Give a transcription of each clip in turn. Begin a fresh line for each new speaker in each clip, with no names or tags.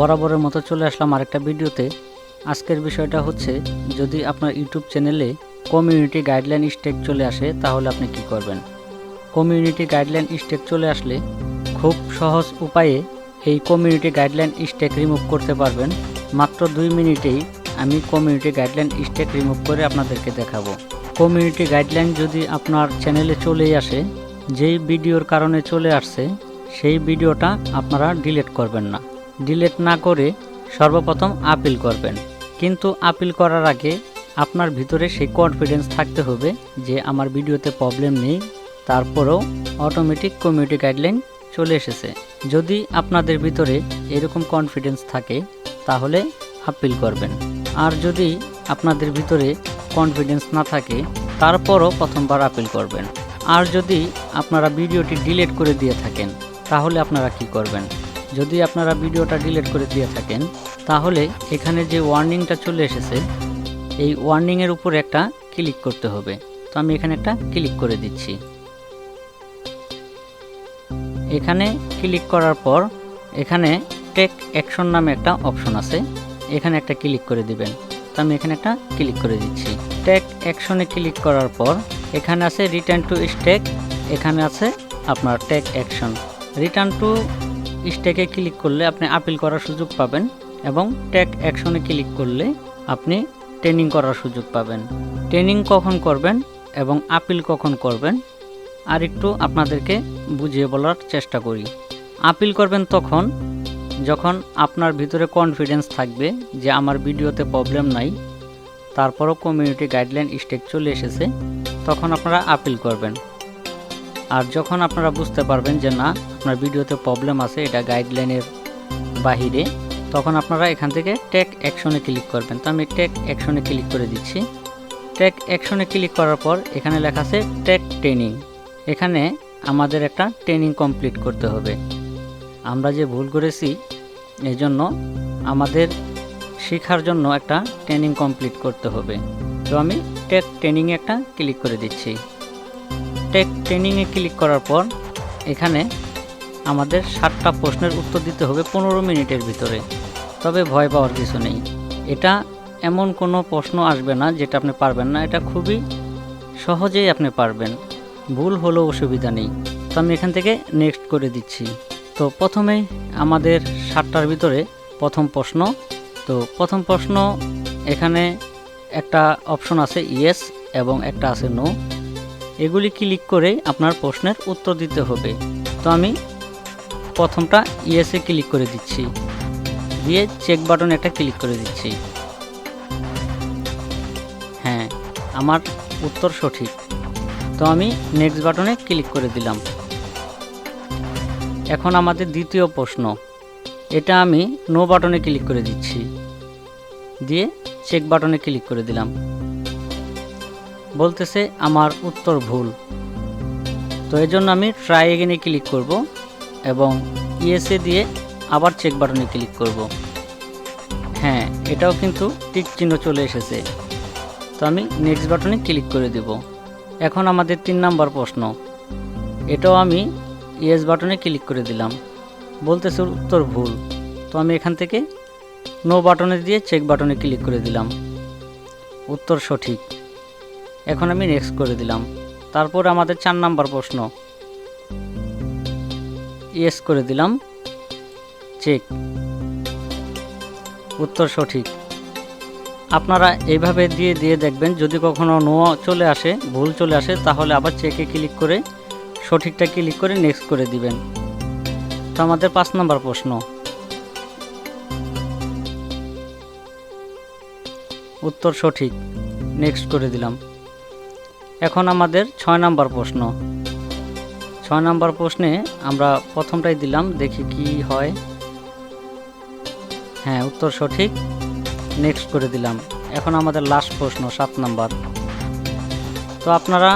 বরাবরের মতো চলে আসলাম আরেকটা ভিডিওতে। আজকের বিষয়টা হচ্ছে, যদি আপনার ইউটিউব চ্যানেলে কমিউনিটি গাইডলাইন স্টেক চলে আসে, তাহলে আপনি কি করবেন? কমিউনিটি গাইডলাইন স্টেক চলে আসলে খুব সহজ উপায়ে এই কমিউনিটি গাইডলাইন স্টেক রিমুভ করতে পারবেন। মাত্র দুই মিনিটেই আমি কমিউনিটি গাইডলাইন স্টেক রিমুভ করে আপনাদেরকে দেখাবো। কমিউনিটি গাইডলাইন যদি আপনার চ্যানেলে চলেই আসে, যেই ভিডিওর কারণে চলে আসছে, সেই ভিডিওটা আপনারা ডিলিট করবেন না। ডিলিট না করে সর্বপ্রথম আপিল করবেন। কিন্তু আপিল করার আগে আপনার ভিতরে সেই কনফিডেন্স থাকতে হবে যে আমার ভিডিওতে প্রবলেম নেই, তারপরেও অটোমেটিক কমিউনিটি গাইডলাইন চলে এসেছে। যদি আপনাদের ভিতরে এরকম কনফিডেন্স থাকে, তাহলে আপিল করবেন। আর যদি আপনাদের ভিতরে কনফিডেন্স না থাকে, তারপরও প্রথমবার আপিল করবেন। আর যদি আপনারা ভিডিওটি ডিলিট করে দিয়ে থাকেন, তাহলে আপনারা কি করবেন? যদি আপনারা ভিডিওটা ডিলিট করে দিয়ে থাকেন, তাহলে এখানে যে ওয়ার্নিংটা চলে এসেছে, এই ওয়ার্নিংয়ের উপর একটা ক্লিক করতে হবে। তো আমি এখানে একটা ক্লিক করে দিচ্ছি। এখানে ক্লিক করার পর এখানে টেক অ্যাকশন নামে একটা অপশন আছে, এখানে একটা ক্লিক করে দিবেন। তো আমি এখানে একটা ক্লিক করে দিচ্ছি। টেক অ্যাকশনে ক্লিক করার পর এখানে আছে রিটার্ন টু স্টেক, এখানে আছে আপনার টেক অ্যাকশন। রিটার্ন টু স্টেকে ক্লিক করলে আপনি আপিল করার সুযোগ পাবেন এবং টেক অ্যাকশনে ক্লিক করলে আপনি ট্রেনিং করার সুযোগ পাবেন। ট্রেনিং কখন করবেন এবং আপিল কখন করবেন আর একটু আপনাদেরকে বুঝিয়ে বলার চেষ্টা করি। আপিল করবেন তখন যখন আপনার ভিতরে কনফিডেন্স থাকবে যে আমার ভিডিওতে প্রবলেম নাই, তারপরও কমিউনিটি গাইডলাইন স্টেক চলে এসেছে, তখন আপনারা আপিল করবেন। আর যখন আপনারা বুঝতে পারবেন যে না, আপনার ভিডিওতে প্রবলেম আছে, এটা গাইডলাইনের বাহিরে, তখন আপনারা এখান থেকে টেক অ্যাকশনে ক্লিক করবেন। তো আমি টেক অ্যাকশনে ক্লিক করে দিচ্ছি। টেক অ্যাকশনে ক্লিক করার পর এখানে লেখা আছে টেক ট্রেনিং এখানে আমাদের একটা ট্রেনিং কমপ্লিট করতে হবে। আমরা যে ভুল করেছি এই জন্য আমাদের শেখার জন্য একটা ট্রেনিং কমপ্লিট করতে হবে। তো আমি টেক ট্রেনিংয়ে একটা ক্লিক করে দিচ্ছি। টেক ট্রেনিংয়ে ক্লিক করার পর, এখানে আমাদের সাতটা প্রশ্নের উত্তর দিতে হবে পনেরো মিনিটের ভিতরে। তবে ভয় পাওয়ার কিছু নেই। এটা এমন কোনো প্রশ্ন আসবে না যেটা আপনি পারবেন না। এটা খুবই সহজেই আপনি পারবেন। ভুল হলেও অসুবিধা নেই। তো আমি এখান থেকে নেক্সট করে দিচ্ছি। তো প্রথমেই আমাদের সাতটার ভিতরে প্রথম প্রশ্ন। তো প্রথম প্রশ্ন, এখানে একটা অপশন আছে ইয়েস এবং একটা আছে নো এগুলি ক্লিক করে আপনার প্রশ্নের উত্তর দিতে হবে। তো আমি প্রথমটা ইয়েসে ক্লিক করে দিচ্ছি। দিয়ে চেক বাটন একটা ক্লিক করে দিচ্ছি। হ্যাঁ আমার উত্তর সঠিক। তো আমি নেক্সট বাটনে ক্লিক করে দিলাম। এখন আমাদের দ্বিতীয় প্রশ্ন। এটা আমি নো বাটনে ক্লিক করে দিচ্ছি। দিয়ে চেক বাটনে ক্লিক করে দিলাম। বলতেছে আমার উত্তর ভুল। তো এই জন্য আমি ট্রাই এগেনে ক্লিক করব এবং ইএসএ দিয়ে আবার চেক বাটনে ক্লিক করব। হ্যাঁ এটাও কিন্তু টিক চিহ্ন চলে এসেছে। তো আমি নেক্সট বাটনে ক্লিক করে দেব। এখন আমাদের তিন নাম্বার প্রশ্ন। এটাও আমি ইয়েস বাটনে ক্লিক করে দিলাম। বলতেছে উত্তর ভুল। তো আমি এখান থেকে নো বাটনে দিয়ে চেক বাটনে ক্লিক করে দিলাম। উত্তর সঠিক। এখন আমি নেক্সট করে দিলাম। তারপর আমাদের চার নাম্বার প্রশ্ন। ইয়েস করে দিলাম। চেক উত্তর সঠিক। আপনারা এইভাবে দিয়ে দিয়ে দেখবেন, যদি কখনো নো চলে আসে, ভুল চলে আসে, তাহলে আবার চেকে ক্লিক করে, সঠিকটা ক্লিক করে নেক্সট করে দিবেন। তো আমাদের পাঁচ নম্বর প্রশ্ন। উত্তর সঠিক। নেক্সট করে দিলাম। এখন আমাদের ছয় নাম্বার প্রশ্ন। ছয় নাম্বার প্রশ্নে আমরা প্রথমটাই দিলাম, দেখি কি হয়। হ্যাঁ উত্তর সঠিক। নেক্সট করে দিলাম। এখন আমাদের লাস্ট প্রশ্ন, সাত নাম্বার। তো আপনারা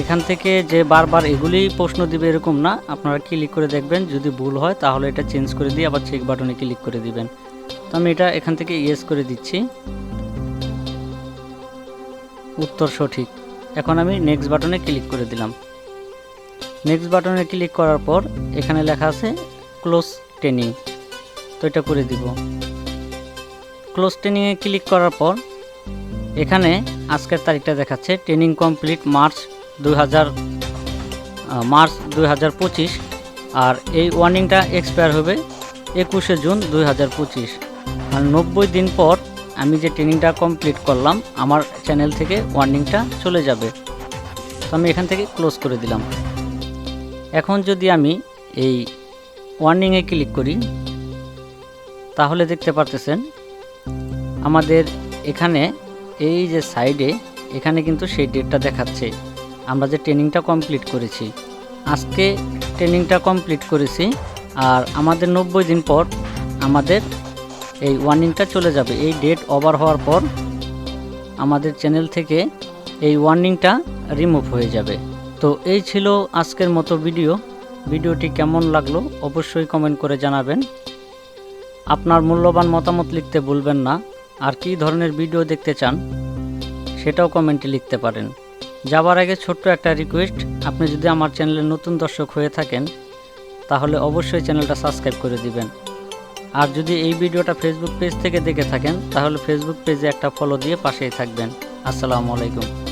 এখান থেকে যে বারবার এগুলি প্রশ্ন দিবে এরকম না, আপনারা ক্লিক করে দেখবেন। যদি ভুল হয়, তাহলে এটা চেঞ্জ করে দিয়ে আবার চেক বাটনে ক্লিক করে দিবেন। তো আমি এটা এখান থেকে ইয়েস করে দিচ্ছি। উত্তর সঠিক। এখন আমি নেক্সট বাটনে ক্লিক করে দিলাম। নেক্সট বাটনে ক্লিক করার পর এখানে লেখা আছে ক্লোজ ট্রেনিং তো এটা করে দিব। ক্লোজ ট্রেনিংয়ে ক্লিক করার পর এখানে আজকের তারিখটা দেখাচ্ছে ট্রেনিং কমপ্লিট মার্চ দুই হাজার মার্চ দুই হাজার পঁচিশ। আর এই ওয়ার্নিংটা এক্সপায়ার হবে একুশে জুন দুই হাজার পঁচিশ। আর নব্বই দিন পর আমি যে ট্রেনিংটা কমপ্লিট করলাম, আমার চ্যানেল থেকে ওয়ার্নিংটা চলে যাবে। তো আমি এখান থেকে ক্লোজ করে দিলাম। এখন যদি আমি এই ওয়ার্নিংয়ে ক্লিক করি, তাহলে দেখতে পারতেছেন, আমাদের এখানে এই যে সাইডে এখানে কিন্তু সেই ডেটটা দেখাচ্ছে। আমরা যে ট্রেনিংটা কমপ্লিট করেছি। আজকে ট্রেনিংটা কমপ্লিট করেছি, আর আমাদের নব্বই দিন পর আমাদের এই ওয়ার্নিংটা চলে যাবে। এই ডেট ওভার হওয়ার পর আমাদের চ্যানেল থেকে এই ওয়ার্নিংটা রিমুভ হয়ে যাবে। তো এই ছিল আজকের মতো ভিডিও ভিডিওটি কেমন লাগল অবশ্যই কমেন্ট করে জানাবেন। আপনার মূল্যবান মতামত লিখতে ভুলবেন না। আর কী ধরনের ভিডিও দেখতে চান, সেটাও কমেন্টে লিখতে পারেন। যাবার আগে ছোট্ট একটা রিকোয়েস্ট আপনি যদি আমার চ্যানেলের নতুন দর্শক হয়ে থাকেন, তাহলে অবশ্যই চ্যানেলটা সাবস্ক্রাইব করে দিবেন। আর যদি এই ভিডিওটা ফেসবুক পেজ থেকে দেখে থাকেন, তাহলে ফেসবুক পেজে একটা ফলো দিয়ে পাশেই থাকবেন। আসসালামু আলাইকুম।